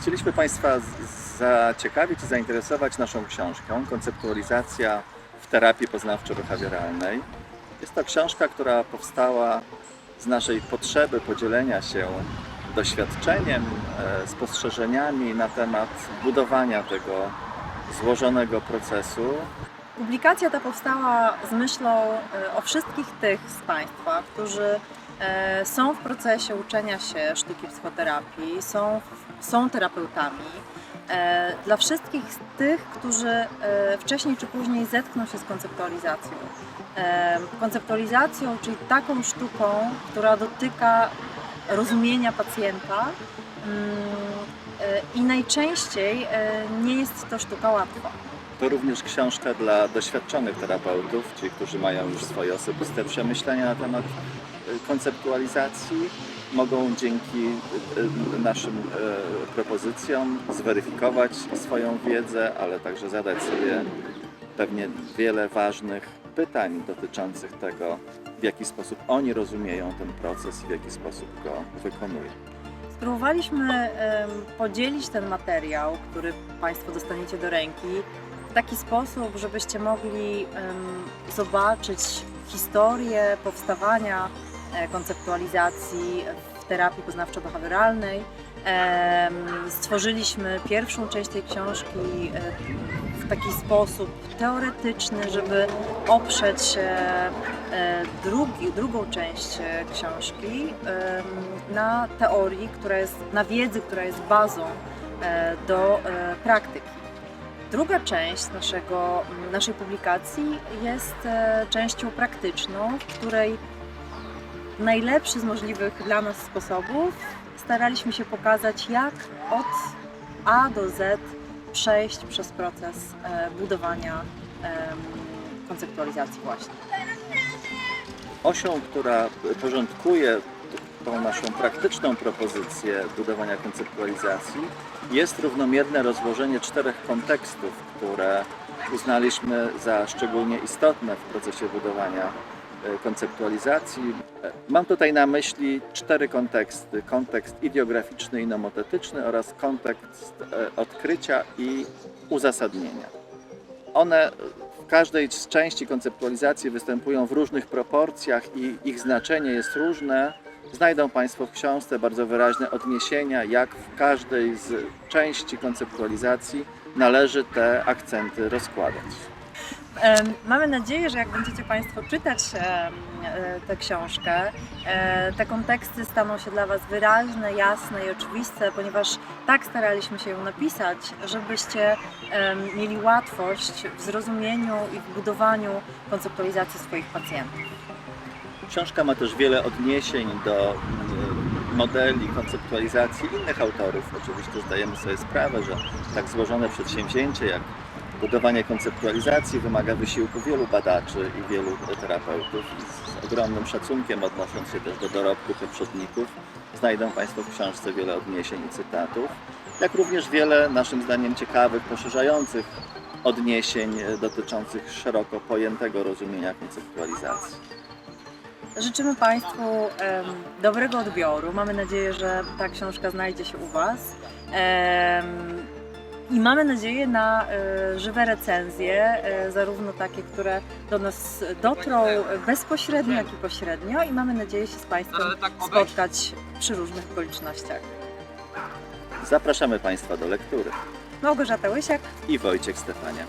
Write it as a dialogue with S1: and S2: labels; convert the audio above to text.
S1: Chcieliśmy Państwa zaciekawić i zainteresować naszą książką Konceptualizacja w terapii poznawczo-behawioralnej. Jest to książka, która powstała z naszej potrzeby podzielenia się doświadczeniem, e, spostrzeżeniami na temat budowania tego złożonego procesu.
S2: Publikacja ta powstała z myślą e, o wszystkich tych z Państwa, którzy e, są w procesie uczenia się sztuki psychoterapii, są, są terapeutami. E, Dla wszystkich tych, którzy e, wcześniej czy później zetkną się z konceptualizacją. E, Konceptualizacją, czyli taką sztuką, która dotyka rozumienia pacjenta mm, i najczęściej nie jest to sztuka łatwa.
S1: To również książka dla doświadczonych terapeutów, ci, którzy mają już swoje osobiste przemyślenia na temat konceptualizacji. Mogą dzięki y, naszym y, propozycjom zweryfikować swoją wiedzę, ale także zadać sobie pewnie wiele ważnych pytań dotyczących tego, w jaki sposób oni rozumieją ten proces i w jaki sposób go wykonują.
S2: Spróbowaliśmy podzielić ten materiał, który Państwo dostaniecie do ręki, w taki sposób, żebyście mogli zobaczyć historię powstawania e, konceptualizacji w terapii poznawczo-behawioralnej. Stworzyliśmy pierwszą część tej książki e, w taki sposób teoretyczny, żeby oprzeć e, e, drugi, drugą część e, książki na teorii, która jest, na wiedzy, która jest bazą e, do e, praktyki. Druga część naszego, naszej publikacji jest e, częścią praktyczną, w której najlepszy z możliwych dla nas sposobów staraliśmy się pokazać, jak od A do Z przejść przez proces e, budowania konceptualizacji właśnie.
S1: Osią, która porządkuje tą naszą praktyczną propozycję budowania konceptualizacji jest równomierne rozłożenie czterech kontekstów, które uznaliśmy za szczególnie istotne w procesie budowania konceptualizacji. E, Mam tutaj na myśli cztery konteksty. Kontekst ideograficzny i nomotetyczny oraz kontekst e, odkrycia i uzasadnienia. One w każdej z części konceptualizacji występują w różnych proporcjach i ich znaczenie jest różne. Znajdą Państwo w książce bardzo wyraźne odniesienia, jak w każdej z części konceptualizacji należy te akcenty rozkładać.
S2: Mamy nadzieję, że jak będziecie Państwo czytać e, tę książkę, e, te konteksty staną się dla Was wyraźne, jasne i oczywiste, ponieważ tak staraliśmy się ją napisać, żebyście mieli łatwość w zrozumieniu i w budowaniu konceptualizacji swoich pacjentów.
S1: Książka ma też wiele odniesień do y, modeli konceptualizacji innych autorów. Oczywiście zdajemy sobie sprawę, że tak złożone przedsięwzięcie jak budowanie konceptualizacji wymaga wysiłku wielu badaczy i wielu terapeutów. I z ogromnym szacunkiem odnosząc się też do dorobku poprzedników, znajdą Państwo w książce wiele odniesień i cytatów, jak również wiele naszym zdaniem ciekawych, poszerzających odniesień dotyczących szeroko pojętego rozumienia konceptualizacji.
S2: Życzymy Państwu em, dobrego odbioru. Mamy nadzieję, że ta książka znajdzie się u Was. Em, I mamy nadzieję na e, żywe recenzje, e, zarówno takie, które do nas dotrą bezpośrednio, jak i pośrednio. I mamy nadzieję się z Państwem
S3: tak
S2: spotkać przy różnych okolicznościach.
S1: Zapraszamy Państwa do lektury.
S2: Małgorzata Łysiak,
S1: i Wojciech Stefania.